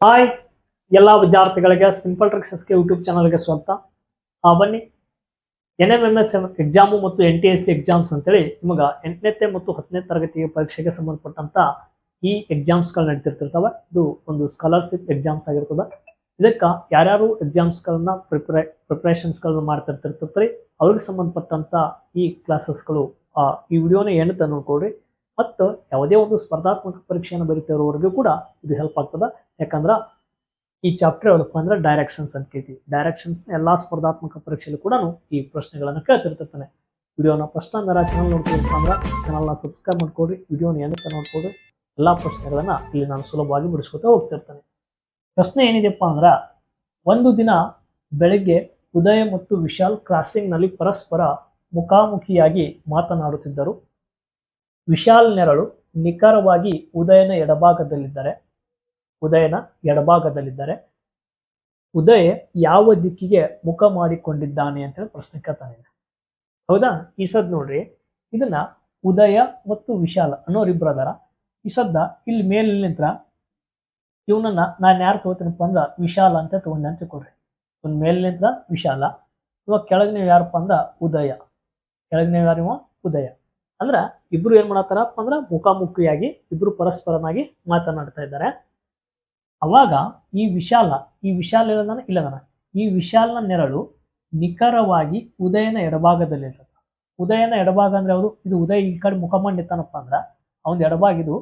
Hi ಎಲ್ಲ ವಿದ್ಯಾರ್ಥಿಗಳಿಗೆ simple tricks S K YouTube ಚಾನಲ್ಗೆ ಸ್ವಾಗತ. ಆ, ಬನ್ನಿ. N M M S exam ಮತ್ತು N T S C exams ಅಂತೇಳಿ ನಿಮಗೆ ಎಂಟನೇ ಮತ್ತು ಹತ್ತನೇ ತರಗತಿಯ ಪರೀಕ್ಷೆಗೆ ಸಂಬಂಧಪಟ್ಟಂತ ಈ ಎಕ್ಸಾಮ್ಸ್ಗಳು ನಡೀತಿರ್ತಿರ್ತವೆ. ಇದು ಒಂದು ಸ್ಕಾಲರ್ಶಿಪ್ ಎಕ್ಸಾಮ್ಸ್ ಆಗಿರ್ತದೆ. ಇದಕ್ಕೆ ಯಾರ್ಯಾರು ಎಕ್ಸಾಮ್ಸ್ಗಳನ್ನ ಪ್ರಿಪ್ರೇ ಪ್ರಿಪ್ರೇಷನ್ಸ್ಗಳನ್ನ ಮಾಡ್ತಿರ್ತಿರ್ತಾರೆ ಅವ್ರಿಗೆ ಸಂಬಂಧಪಟ್ಟಂತ ಈ ಕ್ಲಾಸಸ್ಗಳು ಈ ವಿಡಿಯೋನ ಏನಂತ ನೋಡ್ಕೊಡ್ರಿ ಮತ್ತು ಯಾವುದೇ ಒಂದು ಸ್ಪರ್ಧಾತ್ಮಕ ಪರೀಕ್ಷೆಯನ್ನು ಬರೀತಿರೋವರೆಗೂ ಕೂಡ ಇದು ಹೆಲ್ಪ್ ಆಗ್ತದೆ. ಯಾಕಂದ್ರೆ ಈ ಚಾಪ್ಟರ್ ಯಾವ್ದಪ್ಪ ಅಂದ್ರೆ ಡೈರೆಕ್ಷನ್ಸ್ ಅಂತ ಕೇಳ್ತೀವಿ. ಡೈರೆಕ್ಷನ್ಸ್ ಎಲ್ಲಾ ಸ್ಪರ್ಧಾತ್ಮಕ ಪರೀಕ್ಷೆಯಲ್ಲಿ ಕೂಡ ಈ ಪ್ರಶ್ನೆಗಳನ್ನು ಕೇಳ್ತಿರ್ತಾನೆ ವಿಡಿಯೋನ ಫಸ್ಟ್ ಅಂದ್ರೆ ಚಾನಲ್ ನೋಡ್ತೀವಿ ಅಂದ್ರೆ ಚಾನಲ್ನ ಸಬ್ಸ್ಕ್ರೈಬ್ ಮಾಡ್ಕೊಡ್ರಿ ವಿಡಿಯೋನ ಏನಕ್ಕೆ ನೋಡ್ಕೊಡ್ರಿ ಎಲ್ಲಾ ಪ್ರಶ್ನೆಗಳನ್ನ ಇಲ್ಲಿ ನಾನು ಸುಲಭವಾಗಿ ಬಿಡಿಸ್ಕೊತಾ ಹೋಗ್ತಿರ್ತಾನೆ. ಪ್ರಶ್ನೆ ಏನಿದೆಪ್ಪ ಅಂದ್ರೆ ಒಂದು ದಿನ ಬೆಳಗ್ಗೆ ಉದಯ ಮತ್ತು ವಿಶಾಲ್ ಕ್ರಾಸಿಂಗ್ನಲ್ಲಿ ಪರಸ್ಪರ ಮುಖಾಮುಖಿಯಾಗಿ ಮಾತನಾಡುತ್ತಿದ್ದರು. ವಿಶಾಲ್ ನೆರಳು ನಿಖರವಾಗಿ ಉದಯನ ಎಡಭಾಗದಲ್ಲಿದ್ದಾರೆ ಉದಯನ ಎಡಭಾಗದಲ್ಲಿದ್ದಾರೆ, ಉದಯ ಯಾವ ದಿಕ್ಕಿಗೆ ಮುಖ ಮಾಡಿಕೊಂಡಿದ್ದಾನೆ ಅಂತ ಹೇಳಿ ಪ್ರಶ್ನೆ ಕೇಳ್ತಾನೆ ಹೌದಾ? ಈ ಸದ್ ನೋಡ್ರಿ, ಇದನ್ನ ಉದಯ ಮತ್ತು ವಿಶಾಲ ಅನ್ನೋರಿಬ್ರು ಅದಾರ. ಈ ಸದ್ದ ಇಲ್ಲಿ ಮೇಲೆ ನಿಂತ್ರ ಇವನನ್ನ ನಾನು ಯಾರು ತಗೋತೀನಪ್ಪ ಅಂದ್ರ ವಿಶಾಲ ಅಂತ ತಗೊಂಡೆ ಅಂತ ತಿಳ್ಕೊಡ್ರಿ ಒಂದು ಮೇಲೆ ನಿಂತ್ರ ವಿಶಾಲ ಇವಾಗ ಕೆಳಗಿನ ಯಾರಪ್ಪ ಅಂದ್ರ ಉದಯ. ಕೆಳಗಿನ ಯಾರಿವ? ಉದಯ. ಅಂದ್ರ ಇಬ್ರು ಏನ್ ಮಾಡತ್ತಾರಪ್ಪ ಅಂದ್ರ ಮುಖಾಮುಖಿಯಾಗಿ ಇಬ್ರು ಪರಸ್ಪರನಾಗಿ ಮಾತನಾಡ್ತಾ ಇದ್ದಾರೆ. ಅವಾಗ ಈ ವಿಶಾಲ ಈ ವಿಶಾಲ ಇಲ್ಲದಾನ? ಇಲ್ಲದಾನ. ಈ ವಿಶಾಲನ ನೆರಳು ನಿಖರವಾಗಿ ಉದಯನ ಎಡಭಾಗದಲ್ಲಿ ಇರ್ತದೆ. ಉದಯನ ಎಡಭಾಗ ಅಂದ್ರೆ ಅವರು ಇದು ಉದಯ ಈ ಕಡೆ ಮುಖ ಮಾಡಿ ನಿಂತಾನಪ್ಪ ಅಂದ್ರ ಅವನ ಎಡಭಾಗ ಇದು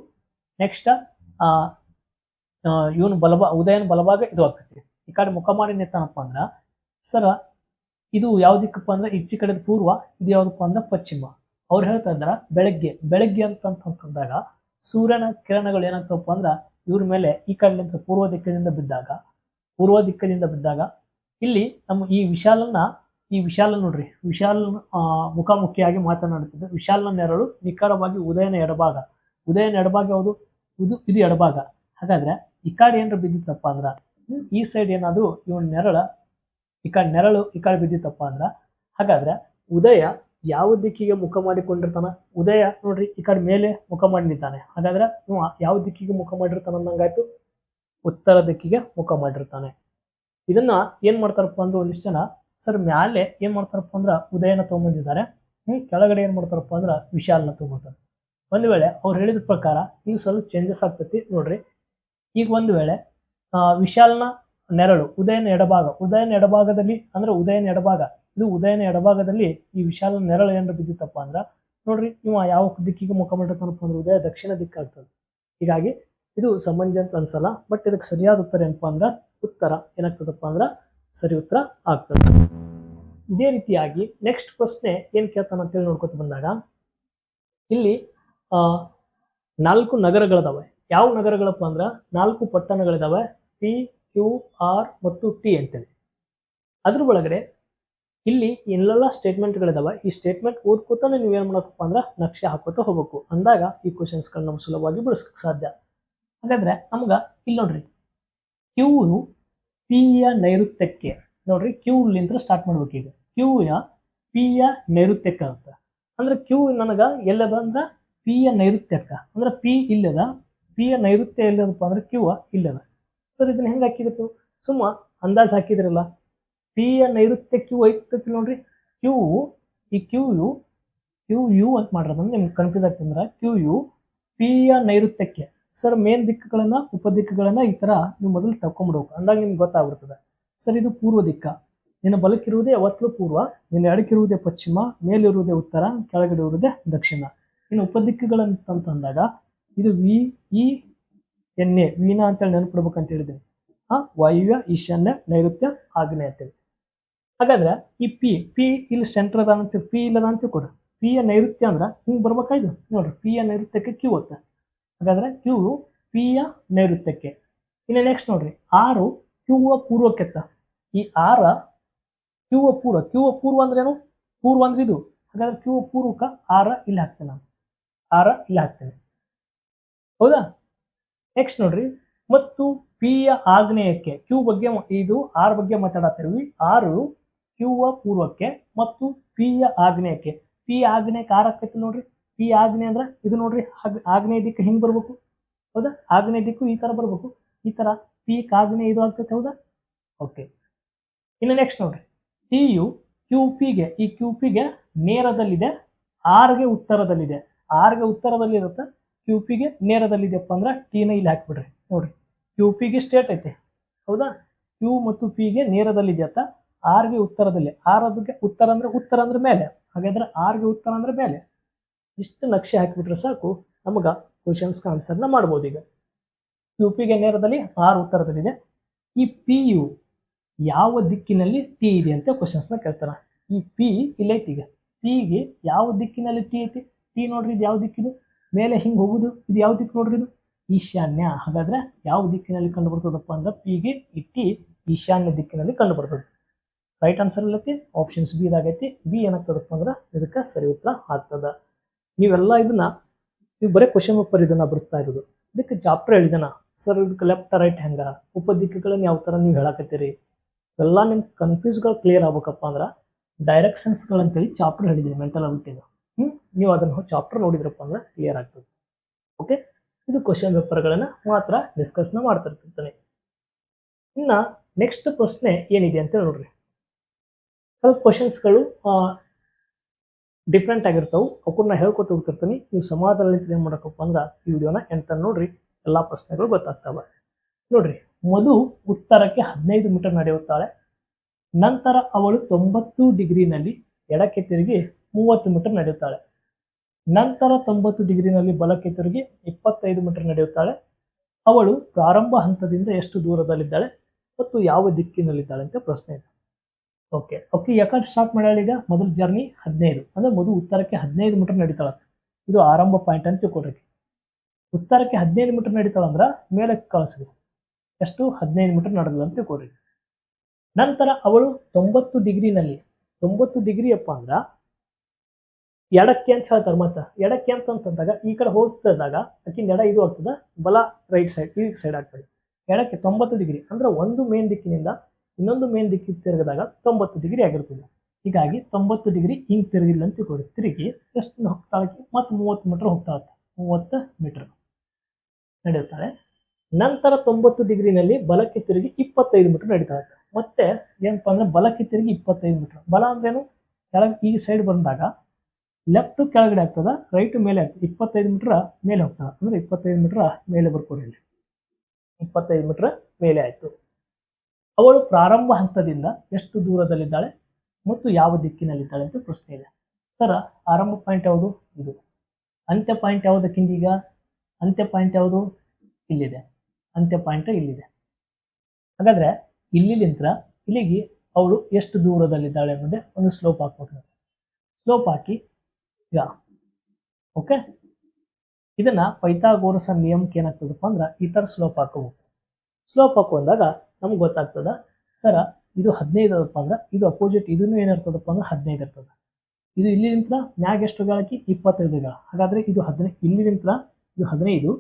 ನೆಕ್ಸ್ಟ್ ಆ ಇವನು ಬಲಭಾ, ಉದಯನ ಬಲಭಾಗ ಇದು ಆಗ್ತೈತಿ. ಈ ಕಡೆ ಮುಖ ಮಾಡಿ ನಿಂತಾನಪ್ಪ ಅಂದ್ರ, ಸರ, ಇದು ಯಾವ ದಿಕ್ಕಪ್ಪ ಅಂದ್ರೆ ಈಚೆ ಕಡೆದ ಪೂರ್ವ, ಇದು ಯಾವ್ದಪ್ಪ ಅಂದ್ರೆ ಪಶ್ಚಿಮ. ಅವ್ರು ಹೇಳ್ತಾ ಬೆಳಗ್ಗೆ ಬೆಳಗ್ಗೆ ಅಂತಂತಂದಾಗ ಸೂರ್ಯನ ಕಿರಣಗಳು ಏನಾಗ್ತವಪ್ಪ ಅಂದ್ರೆ ಇವ್ರ ಮೇಲೆ ಈ ಕಡೆಯಿಂದ ಪೂರ್ವ ದಿಕ್ಕದಿಂದ ಬಿದ್ದಾಗ, ಪೂರ್ವ ದಿಕ್ಕದಿಂದ ಬಿದ್ದಾಗ ಇಲ್ಲಿ ನಮ್ಮ ಈ ವಿಶಾಲನ್ನ ಈ ವಿಶಾಲ ನೋಡ್ರಿ, ವಿಶಾಲ ಮುಖಾಮುಖಿಯಾಗಿ ಮಾತನಾಡುತ್ತಿದ್ದ ವಿಶಾಲನ ನೆರಳು ನಿಖರವಾಗಿ ಉದಯನ ಎಡಭಾಗ. ಉದಯನ ಎಡಭಾಗ ಯಾವುದು? ಇದು ಇದು ಎಡಭಾಗ. ಹಾಗಾದ್ರೆ ಈ ಕಡೆ ಏನಾರು ಬಿದ್ದಿತ್ತಪ್ಪ ಅಂದ್ರ, ಈ ಸೈಡ್ ಏನಾದ್ರು ಇವನ್ ನೆರಳ, ಈ ಕಡೆ ನೆರಳು ಈ ಕಡೆ ಬಿದ್ದಿತ್ತಪ್ಪ ಅಂದ್ರ, ಹಾಗಾದ್ರೆ ಉದಯ ಯಾವ ದಿಕ್ಕಿಗೆ ಮುಖ ಮಾಡಿಕೊಂಡಿರ್ತಾನೆ, ಉದಯ ನೋಡ್ರಿ, ಈ ಕಡೆ ಮೇಲೆ ಮುಖ ಮಾಡಿ ನಿಂತಾನೆ ಹಾಗಾದ್ರೆ ಇವ ಯಾವ ದಿಕ್ಕಿಗೆ ಮುಖ ಮಾಡಿರ್ತಾನ ಅನ್ನಂಗಾಯ್ತು, ಉತ್ತರ ದಿಕ್ಕಿಗೆ ಮುಖ ಮಾಡಿರ್ತಾನೆ. ಇದನ್ನ ಏನ್ ಮಾಡ್ತಾರಪ್ಪ ಅಂದ್ರೆ ಒಂದಿಷ್ಟು ಜನ, ಸರ್ ಮ್ಯಾಲೆ ಏನ್ ಮಾಡ್ತಾರಪ್ಪ ಅಂದ್ರೆ ಉದಯನ ತಗೊಂಬಂದಿದ್ದಾರೆ. ಹ್ಮ್, ಕೆಳಗಡೆ ಏನ್ ಮಾಡ್ತಾರಪ್ಪ ಅಂದ್ರೆ ವಿಶಾಲ್ನ ತಗೊಂಬರ್ತಾರೆ ಒಂದು ವೇಳೆ ಅವ್ರು ಹೇಳಿದ ಪ್ರಕಾರ ಈಗ ಸ್ವಲ್ಪ ಚೇಂಜಸ್ ಆಗ್ತೈತಿ ನೋಡ್ರಿ. ಈಗ ಒಂದು ವೇಳೆ ವಿಶಾಲ್ನ ನೆರಳು, ಉದಯನ ಎಡಭಾಗ, ಉದಯನ ಎಡಭಾಗದಲ್ಲಿ ಅಂದ್ರೆ ಉದಯನ ಎಡಭಾಗ ಇದು ಉದಯನ ಎಡಭಾಗದಲ್ಲಿ ಈ ವಿಶಾಲ ನೆರಳು ಏನಾರ ಬಿದ್ದಿತ್ತಪ್ಪ ಅಂದ್ರ, ನೋಡ್ರಿ ಇವ ಯಾವ ದಿಕ್ಕಿಗೆ ಮುಖ ಮಾಡಿರ್ತಾನಪ್ಪ ಅಂದ್ರೆ ಉದಯ ದಕ್ಷಿಣ ದಿಕ್ಕಾಗ್ತದೆ ಹೀಗಾಗಿ ಇದು ಸಮಂಜಸ ಅನ್ಸಲ್ಲ ಬಟ್ ಇದಕ್ಕೆ ಸರಿಯಾದ ಉತ್ತರ ಏನಪ್ಪಾ ಅಂದ್ರೆ, ಉತ್ತರ ಏನಾಗ್ತದಪ್ಪ ಅಂದ್ರೆ ಸರಿ ಉತ್ತರ ಆಗ್ತದೆ. ಇದೇ ರೀತಿಯಾಗಿ ನೆಕ್ಸ್ಟ್ ಪ್ರಶ್ನೆ ಏನ್ ಕೇಳ್ತಾನ ಅಂತೇಳಿ ನೋಡ್ಕೊತ ಬಂದಾಗ, ಇಲ್ಲಿ ನಾಲ್ಕು ನಗರಗಳಿದಾವೆ. ಯಾವ ನಗರಗಳಪ್ಪ ಅಂದ್ರೆ, ನಾಲ್ಕು ಪಟ್ಟಣಗಳಿದಾವೆ ಪಿ ಕ್ಯೂ ಆರ್ ಮತ್ತು ಟಿ ಅಂತೇಳಿ. ಅದ್ರ ಒಳಗಡೆ ಇಲ್ಲಿ ಎಲ್ಲೆಲ್ಲ ಸ್ಟೇಟ್ಮೆಂಟ್ಗಳಿದಾವೆ ಈ ಸ್ಟೇಟ್ಮೆಂಟ್ ಓದ್ಕೋತಾನೆ ನೀವು ಏನು ಮಾಡಬೇಕಪ್ಪ ಅಂದ್ರೆ ನಕ್ಷೆ ಹಾಕೋತಾ ಹೋಗ್ಬೇಕು. ಅಂದಾಗ ಈ ಕ್ವಶನ್ಸ್ಗಳನ್ನ ನಮ್ಗೆ ಸುಲಭವಾಗಿ ಬಿಡಿಸಕ್ಕೆ ಸಾಧ್ಯ. ಹಾಗಾದ್ರೆ ನಮ್ಗೆ ಇಲ್ಲಿ ನೋಡ್ರಿ. ಕ್ಯೂ ಪಿ ಯ ನೈಋತ್ಯಕ್ಕೆ ನೋಡ್ರಿ ಕ್ಯೂ ಲಿಂತ್ರ ಸ್ಟಾರ್ಟ್ ಮಾಡ್ಬೇಕು ಈಗ. ಕ್ಯೂ ಯ ಪಿ ಯ ನೈಋತ್ಯಕ್ಕೆ ಅಂತ ಅಂದ್ರೆ ಕ್ಯೂ ನನಗ ಎಲ್ಲದ ಅಂದ್ರೆ ಪಿ ಯ ನೈಋತ್ಯಕ್ಕ ಅಂದ್ರೆ ಪಿ ಇಲ್ಲದ. ಪಿ ಯ ನೈಋತ್ಯ ಎಲ್ಲದಪ್ಪ ಅಂದ್ರೆ ಕ್ಯೂ ಇಲ್ಲದ. ಸರ್, ಇದನ್ನ ಹೆಂಗೆ ಹಾಕಿದ್ರು ಸುಮ್ಮ ಅಂದಾಜು ಹಾಕಿದ್ರಲ್ಲ. ಪಿ ಯ ನೈಋತ್ಯ ಕ್ಯೂ ಐತಿ ನೋಡ್ರಿ. ಕ್ಯೂ ಈ ಕ್ಯೂ ಯು ಕ್ಯೂ ಯು ಅಂತ ಮಾಡ್ರದ ನಿಮ್ಗೆ ಕನ್ಫ್ಯೂಸ್ ಆಗ್ತಂದ್ರೆ ಕ್ಯೂ ಯು ಪಿ ಯ ನೈಋತ್ಯಕ್ಕೆ ಸರ್ ಮೇನ್ ದಿಕ್ಕುಗಳನ್ನ ಉಪದಿಕ್ಕುಗಳನ್ನ ಈ ತರ ನೀವು ಮೊದಲು ತಕೊಂಡ್ಬಿಡ್ಬೇಕು ಅಂದಾಗ ನಿಮ್ಗೆ ಗೊತ್ತಾಗ್ಬಿಡ್ತದೆ. ಸರ್ ಇದು ಪೂರ್ವ ದಿಕ್ಕ. ನಿನ್ನ ಬಲಕ್ಕಿರುವುದೇ ಯಾವತ್ತೂ ಪೂರ್ವ, ನಿನ್ನ ಎಡಕ್ಕಿರುವುದೇ ಪಶ್ಚಿಮ ಮೇಲಿರುವುದೇ ಉತ್ತರ, ಕೆಳಗಡೆ ಇರುವುದೇ ದಕ್ಷಿಣ. ಇನ್ನು ಉಪದಿಕ್ಕುಗಳಂತಂದಾಗ ಇದು V E N A Veena ಅಂತೇಳಿ ನೆನಪಿಡ್ಬೇಕಂತ ಹೇಳಿದ್ದೀನಿ ಆ ವಾಯುವ್ಯ, ಈಶಾನ್ಯ, ನೈಋತ್ಯ, ಆಗ್ನೇಯ ಅಂತೇಳಿ. ಹಾಗಾದ್ರೆ ಈ ಪಿ ಪಿ ಇಲ್ಲಿ ಸೆಂಟರ್ ಅದ ಅಂತ ಪಿ ಇಲ್ಲದ ಅಂತ ಕೊಡ್ರಿ ಪಿ ಯ ನೈಋತ್ಯ ಅಂದ್ರೆ ಹಿಂಗ್ ಬರ್ಬೇಕಾಯ್ತು. ನೋಡ್ರಿ ಪಿ ಯ ನೈಋತ್ಯಕ್ಕೆ ಕ್ಯೂ ಒತ್ತ ಹಾಗಾದ್ರೆ ಕ್ಯೂ ಪಿ ಯ ನೈಋತ್ಯಕ್ಕೆ ಇನ್ನು ನೆಕ್ಸ್ಟ್ ನೋಡ್ರಿ ಆರು ಕ್ಯೂ ಪೂರ್ವಕ್ಕೆತ್ತ ಈ ಆರ ಕ್ಯೂ ಪೂರ್ವ ಕ್ಯೂ ಪೂರ್ವ ಅಂದ್ರೆ ಏನು? ಪೂರ್ವ ಅಂದ್ರೆ ಇದು. ಹಾಗಾದ್ರೆ ಕ್ಯೂ ಪೂರ್ವಕ ಆರ ಇಲ್ಲಿ ಹಾಕ್ತೇನೆ ನಾನು. ಆರ ಇಲ್ಲಿ ಹಾಕ್ತೇನೆ. ಹೌದಾ? ನೆಕ್ಸ್ಟ್ ನೋಡ್ರಿ, ಮತ್ತು ಪಿ ಯ ಆಗ್ನೇಯಕ್ಕೆ ಕ್ಯೂ ಬಗ್ಗೆ ಇದು ಆರ್ ಬಗ್ಗೆ ಮಾತಾಡತ್ತೀವಿ ಆರು ಕ್ಯೂ ಪೂರ್ವಕ್ಕೆ ಮತ್ತು ಪಿ ಯ ಆಗ್ನೇಯಕ್ಕೆ. ಪಿ ಆಗ್ನೇಯಕ್ಕೆ ಆರ್ ಆಕೈತಿ ನೋಡ್ರಿ? ಪಿ ಆಗ್ನೇಯ ಅಂದ್ರೆ ಇದು ನೋಡ್ರಿ ಆಗ್- ಆಗ್ನೇಯ ದಿಕ್ಕು ಹಿಂಗ್ ಬರ್ಬೇಕು? ಹೌದಾ? ಆಗ್ನೇಯ ದಿಕ್ಕು ಈ ತರ ಬರ್ಬೇಕು. ಈ ತರ ಪಿ ಕಾಗ್ನೇಯ ಇದು ಆಗ್ತೈತೆ, ಹೌದಾ? ಓಕೆ. ಇನ್ನು ನೆಕ್ಸ್ಟ್ ನೋಡ್ರಿ. ಟಿ ಯು ಕ್ಯೂ ಪಿಗೆ ಈ ಕ್ಯೂ ಪಿಗೆ ನೇರದಲ್ಲಿದೆ ಆರ್ಗೆ ಉತ್ತರದಲ್ಲಿದೆ. ಆರ್ಗೆ ಉತ್ತರದಲ್ಲಿ ಇರುತ್ತೆ, ಕ್ಯೂ ಪಿಗೆ ನೇರದಲ್ಲಿದೆಯಪ್ಪ ಅಂದ್ರೆ ಟಿನ ಇಲ್ಲಿ ಹಾಕ್ಬಿಡ್ರಿ. ನೋಡ್ರಿ, ಕ್ಯೂ ಪಿಗೆ ಸ್ಟೇಟ್ ಐತೆ, ಹೌದಾ? ಕ್ಯೂ ಮತ್ತು ಪಿಗೆ ನೇರದಲ್ಲಿದೆಯತ್ತ ಆರ್ಗೆ ಉತ್ತರದಲ್ಲಿ ಆರ್ ಅದಕ್ಕೆ ಉತ್ತರ ಅಂದ್ರೆ ಉತ್ತರ ಅಂದ್ರೆ ಮೇಲೆ. ಹಾಗಾದ್ರೆ ಆರ್ಗೆ ಉತ್ತರ ಅಂದ್ರೆ ಮೇಲೆ. ಇಷ್ಟು ನಕ್ಷೆ ಹಾಕಿಬಿಟ್ರೆ ಸಾಕು ನಮಗ ಕ್ವಶನ್ಸ್ಗೆ ಆನ್ಸರ್ನ ಮಾಡ್ಬೋದು ಈಗ. ಯು ಪಿಗೆ ನೇರದಲ್ಲಿ ಆರ್ ಉತ್ತರದಲ್ಲಿದೆ. ಈ ಪಿ ಯು ಯಾವ ದಿಕ್ಕಿನಲ್ಲಿ ಟಿ ಇದೆ ಅಂತ ಕ್ವಶನ್ಸ್ನ ಕೇಳ್ತಾರೆ. ಈ ಪಿ ಇಲ್ಲೈತಿ ಈಗ. ಪಿಗೆ ಯಾವ ದಿಕ್ಕಿನಲ್ಲಿ ಟಿ ಐತಿ? ಟಿ ನೋಡ್ರಿ ಇದು ಯಾವ ದಿಕ್ಕಿದು? ಮೇಲೆ ಹಿಂಗೆ ಹೋಗುದು? ಇದು ಯಾವ ದಿಕ್ಕು ನೋಡ್ರಿ ಇದು? ಈಶಾನ್ಯ. ಹಾಗಾದ್ರೆ ಯಾವ ದಿಕ್ಕಿನಲ್ಲಿ ಕಂಡು ಬರ್ತದಪ್ಪ ಅಂದ್ರೆ ಪಿಗೆ ಈ ಟಿ ಈಶಾನ್ಯ ದಿಕ್ಕಿನಲ್ಲಿ ಕಂಡು ಬರ್ತದೆ. ರೈಟ್ ಆನ್ಸರ್ ಇಲ್ಲತಿ ಆಪ್ಷನ್ಸ್ ಬಿ ಇದಾಗೈತಿ. ಬಿ ಏನಾಗ್ತದಪ್ಪ ಅಂದ್ರೆ ಇದಕ್ಕೆ ಸರಿ ಉತ್ತರ ಆಗ್ತದ. ನೀವೆಲ್ಲ ಇದನ್ನ, ನೀವು ಬರೀ ಕ್ವಶನ್ ಪೇಪರ್ ಇದನ್ನ ಬರೆಸ್ತಾ ಇರೋದು. ಇದಕ್ಕೆ ಚಾಪ್ಟರ್ ಹೇಳಿದನ. ಸರ್ ಇದಕ್ಕೆ ಲೆಫ್ಟ್ ರೈಟ್ ಹೆಂಗ? ಉಪದಿಕ್ಕುಗಳನ್ನ ಯಾವ ಥರ ನೀವು ಹೇಳಕತ್ತೀರಿ? ಎಲ್ಲ ನಿಮ್ಮ ಕನ್ಫ್ಯೂಸ್ಗಳು ಕ್ಲಿಯರ್ ಆಗ್ಬೇಕಪ್ಪ ಅಂದ್ರೆ ಡೈರೆಕ್ಷನ್ಸ್ಗಳಂತೇಳಿ ಚಾಪ್ಟರ್ ಹೇಳಿದ್ದೀನಿ ಮೆಂಟಲ್ ಅಬಿಲಿಟಿನ ಹ್ಞೂ ನೀವು ಅದನ್ನು ಚಾಪ್ಟರ್ ನೋಡಿದ್ರಪ್ಪ ಅಂದ್ರೆ ಕ್ಲಿಯರ್ ಆಗ್ತದೆ. ಓಕೆ ಇದು ಕ್ವಶನ್ ಪೇಪರ್ಗಳನ್ನು ಮಾತ್ರ ಡಿಸ್ಕಸ್ನ ಮಾಡ್ತಿರ್ತಿರ್ತಾನೆ. ಇನ್ನು ನೆಕ್ಸ್ಟ್ ಪ್ರಶ್ನೆ ಏನಿದೆ ಅಂತ ನೋಡ್ರಿ. ಸ್ವಲ್ಪ ಕ್ವಶನ್ಸ್ಗಳು ಡಿಫ್ರೆಂಟ್ ಆಗಿರ್ತಾವೆ. ಅವಕ್ಕನ್ನ ಹೇಳ್ಕೊತ ಹೋಗ್ತಿರ್ತೀನಿ. ನೀವು ಸಮಾಜದಲ್ಲಿ ಏನು ಮಾಡಬೇಕಪ್ಪ ಅಂದ್ರೆ ಈ ವಿಡಿಯೋನ ಎಂತ ನೋಡ್ರಿ, ಎಲ್ಲ ಪ್ರಶ್ನೆಗಳು ಗೊತ್ತಾಗ್ತವೆ. ನೋಡ್ರಿ, ಮಧು ಉತ್ತರಕ್ಕೆ ಹದಿನೈದು ಮೀಟರ್ ನಡೆಯುತ್ತಾಳೆ. ನಂತರ ಅವಳು ತೊಂಬತ್ತು ಡಿಗ್ರಿನಲ್ಲಿ ಎಡಕ್ಕೆ ತಿರುಗಿ ಮೂವತ್ತು ಮೀಟರ್ ನಡೆಯುತ್ತಾಳೆ. ನಂತರ ತೊಂಬತ್ತು ಡಿಗ್ರಿನಲ್ಲಿ ಬಲಕ್ಕೆ ತಿರುಗಿ ಇಪ್ಪತ್ತೈದು ಮೀಟರ್ ನಡೆಯುತ್ತಾಳೆ. ಅವಳು ಪ್ರಾರಂಭ ಹಂತದಿಂದ ಎಷ್ಟು ದೂರದಲ್ಲಿದ್ದಾಳೆ ಮತ್ತು ಯಾವ ದಿಕ್ಕಿನಲ್ಲಿದ್ದಾಳೆ ಅಂತ ಪ್ರಶ್ನೆ ಇದೆ. ಓಕೆ ಓಕೆ ಯಾಕಂದ್ರೆ ಸ್ಟಾರ್ಟ್ ಮಾಡ್ಯಾಳ ಈಗ ಮೊದಲು ಜರ್ನಿ ಹದಿನೈದು. ಅಂದ್ರೆ ಮೊದಲು ಉತ್ತರಕ್ಕೆ ಹದಿನೈದು ಮೀಟರ್ ನಡೀತಾಳ ಇದು ಆರಂಭ ಪಾಯಿಂಟ್ ಅಂತ ತಿಳ್ಕೊಡ್ರಿ ಉತ್ತರಕ್ಕೆ ಹದಿನೈದು ಮೀಟರ್ ನಡೀತಾಳ ಅಂದ್ರೆ ಮೇಲೆ ಕಳಿಸ್ರಿ. ಎಷ್ಟು? ಹದಿನೈದು ಮೀಟರ್ ನಡೆದಳು ಅಂತ ತಿಳ್ಕೊಡ್ರಿ ನಂತರ ಅವಳು ತೊಂಬತ್ತು ಡಿಗ್ರಿನಲ್ಲಿ, ತೊಂಬತ್ತು ಡಿಗ್ರಿ ಅಪ್ಪ ಅಂದ್ರೆ ಎಡಕ್ಕೆ ಅಂತ ಹೇಳ್ತಾರೆ ಮತ್ತೆ. ಎಡಕ್ಕೆ ಅಂತ ಅಂತಂದಾಗ ಈ ಕಡೆ ಹೋಗ್ತದಾಗ ಅಕ್ಕಿಂದ ಎಡ ಇದು ಆಗ್ತದ, ಬಲ ರೈಟ್ ಸೈಡ್ ಈ ಸೈಡ್ ಆಗ್ತದೆ. ಎಡಕ್ಕೆ ತೊಂಬತ್ತು ಡಿಗ್ರಿ, ಅಂದ್ರೆ ಒಂದು ಮೇನ್ ದಿಕ್ಕಿನಿಂದ ಇನ್ನೊಂದು ಮೇನ್ ದಿಕ್ಕಿಗೆ ತಿರುಗಿದಾಗ ತೊಂಬತ್ತು ಡಿಗ್ರಿ ಆಗಿರ್ತದೆ. ಹೀಗಾಗಿ ತೊಂಬತ್ತು ಡಿಗ್ರಿ ಹಿಂಗೆ ತಿರುಗಿಲ್ಲ ಅಂತ ತಿಳ್ಕೊಳ್ಳಿ ತಿರುಗಿ ಎಷ್ಟು ಹೋಗ್ತಾಳೆ ಮತ್ತು ಮೂವತ್ತು ಮೀಟರ್ ಇರುತ್ತೆ ಮೂವತ್ತು ಮೀಟರ್ ನಡೆಯುತ್ತಾಳೆ ನಂತರ ತೊಂಬತ್ತು ಡಿಗ್ರಿನಲ್ಲಿ ಬಲಕ್ಕೆ ತಿರುಗಿ ಇಪ್ಪತ್ತೈದು ಮೀಟರ್ ಇತ್ತು ಮತ್ತೆ ಏನಪ್ಪ ಅಂದರೆ ಬಲಕ್ಕೆ ತಿರುಗಿ ಇಪ್ಪತ್ತೈದು ಮೀಟರ್. ಬಲ ಅಂದ್ರೇನು ಕೆಳಗೆ ಈ ಸೈಡ್ ಬಂದಾಗ ಲೆಫ್ಟ್ ಕೆಳಗಡೆ ಆಗ್ತದೆ ರೈಟ್ ಮೇಲೆ ಆಗ್ತದೆ. ಇಪ್ಪತ್ತೈದು ಮೀಟರ್ ಮೇಲೆ ಹೋಗ್ತದೆ ಅಂದ್ರೆ ಇಪ್ಪತ್ತೈದು ಮೀಟರ್ ಮೇಲೆ ಬರ್ಕೊಡಿ ಇಪ್ಪತ್ತೈದು ಮೀಟರ್ ಮೇಲೆ ಆಯ್ತು. ಅವಳು ಪ್ರಾರಂಭ ಹಂತದಿಂದ ಎಷ್ಟು ದೂರದಲ್ಲಿದ್ದಾಳೆ ಮತ್ತು ಯಾವ ದಿಕ್ಕಿನಲ್ಲಿದ್ದಾಳೆ ಅಂತ ಪ್ರಶ್ನೆ ಇದೆ. ಸರ, ಆರಂಭ ಪಾಯಿಂಟ್ ಯಾವುದು? ಇದು. ಅಂತ್ಯ ಪಾಯಿಂಟ್ ಯಾವುದಕ್ಕಿಂತ ಈಗ ಅಂತ್ಯ ಪಾಯಿಂಟ್ ಯಾವುದು? ಇಲ್ಲಿದೆ. ಅಂತ್ಯ ಪಾಯಿಂಟ್ ಇಲ್ಲಿದೆ. ಹಾಗಾದ್ರೆ ಇಲ್ಲಿಲಿಂತ ಇಲ್ಲಿಗೆ ಅವಳು ಎಷ್ಟು ದೂರದಲ್ಲಿದ್ದಾಳೆ ಅನ್ನೋದೇ ಒಂದು ಸ್ಲೋಪ್ ಹಾಕ್ಬೇಕು. ಸ್ಲೋಪ್ ಹಾಕಿ ಈಗ ಓಕೆ ಇದನ್ನ ಪೈತಾಗೋರಸ ನಿಯಮಕ್ಕೆ ಏನಾಗ್ತದಪ್ಪ ಅಂದ್ರೆ ಈ ಥರ ಸ್ಲೋಪ್ ಹಾಕೋಬೇಕು. ಸ್ಲೋಪ್ ಹಾಕೊಂಡಾಗ ನಮ್ಗೆ ಗೊತ್ತಾಗ್ತದ. ಸರ, ಇದು ಹದಿನೈದು ಅದಪ್ಪ ಅಂದ್ರೆ ಇದು ಅಪೋಸಿಟ್ ಇದನ್ನು ಏನಿರ್ತದಪ್ಪ ಅಂದ್ರೆ ಹದಿನೈದು ಇರ್ತದೆ. ಇದು ಇಲ್ಲಿ ನಿಂತ್ರ ಮ್ಯಾಗ ಎಷ್ಟು ಗಾಳಕ್ಕೆ ಇಪ್ಪತ್ತೈದು ಗಾಳ. ಹಾಗಾದ್ರೆ ಇದು ಹದಿನೈದು ಇಲ್ಲಿ ನಿಂತ್ರ ಇದು ಹದಿನೈದು,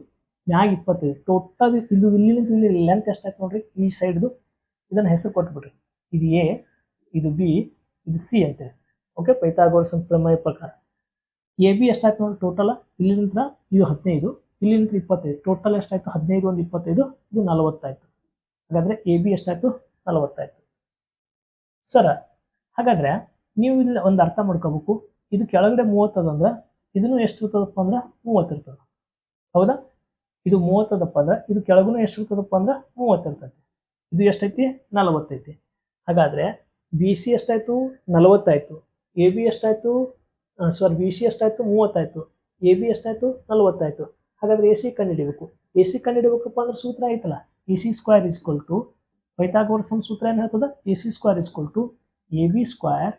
ಮ್ಯಾಗ ಇಪ್ಪತ್ತೈದು. ಟೋಟಲ್ ಇದು ಇಲ್ಲಿ ನಿಂತ ಇಲ್ಲಿ ಲೆಂತ್ ಎಷ್ಟಾಯ್ತು ನೋಡ್ರಿ? ಈ ಸೈಡ್ದು ಇದನ್ನು ಹೆಸರು ಕೊಟ್ಬಿಡ್ರಿ. ಇದು ಎ ಇದು ಬಿ ಇದು ಸಿ ಅಂತೇಳಿ ಓಕೆ ಪೈಥಾಗೋರಸ್ ಪ್ರಮೇಯ ಪ್ರಕಾರ. ಎ ಬಿ ಎಷ್ಟಾಯ್ತು ನೋಡಿ ಟೋಟಲ್ ಇಲ್ಲಿ ನಿಂತ್ರ ಇದು ಹದಿನೈದು ಇಲ್ಲಿ ನಿಂತ್ರ ಇಪ್ಪತ್ತೈದು ಟೋಟಲ್ ಎಷ್ಟಾಯ್ತು ಹದಿನೈದು ಒಂದು ಇಪ್ಪತ್ತೈದು, ಇದು ನಲವತ್ತಾಯ್ತು. ಹಾಗಾದ್ರೆ ಎ ಬಿ ಎಷ್ಟಾಯ್ತು? ನಲವತ್ತಾಯ್ತು. ಸರ, ಹಾಗಾದ್ರೆ ನೀವು ಇಲ್ಲಿ ಒಂದು ಅರ್ಥ ಮಾಡ್ಕೋಬೇಕು. ಇದು ಕೆಳಗಡೆ ಮೂವತ್ತದ ಅಂದ್ರೆ ಇದನ್ನು ಎಷ್ಟು ಇರ್ತದಪ್ಪ ಅಂದ್ರೆ ಮೂವತ್ತಿರ್ತದೆ ಹೌದಾ? ಇದು ಮೂವತ್ತದಪ್ಪ ಅಂದ್ರೆ ಇದು ಕೆಳಗೂ ಎಷ್ಟು ಇರ್ತದಪ್ಪ ಅಂದ್ರೆ ಮೂವತ್ತಿರ್ತೈತಿ ಇದು ಎಷ್ಟೈತಿ? ನಲವತ್ತೈತಿ. ಹಾಗಾದ್ರೆ ಬಿ ಸಿ ಎಷ್ಟಾಯ್ತು? ನಲವತ್ತಾಯ್ತು. ಎ ಬಿ ಎಷ್ಟಾಯ್ತು? ಸಾರಿ ಬಿ ಸಿ ಎಷ್ಟಾಯ್ತು? ಮೂವತ್ತಾಯ್ತು. ಎ ಬಿ ಎಷ್ಟಾಯ್ತು? ನಲವತ್ತಾಯ್ತು. ಹಾಗಾದ್ರೆ ಎ ಸಿ ಕಂಡುಹಿಡಿಬೇಕು. ಎ ಸಿ ಕಂಡುಹಿಡಿಬೇಕಪ್ಪ ಅಂದ್ರೆ ಸೂತ್ರ ಐತಲ್ಲ. A C square is equal to ಪೈಥಾಗೋರಸನ್ ಸೂತ್ರ ಏನು ಹೇಳ್ತದ? A C square is equal to A B square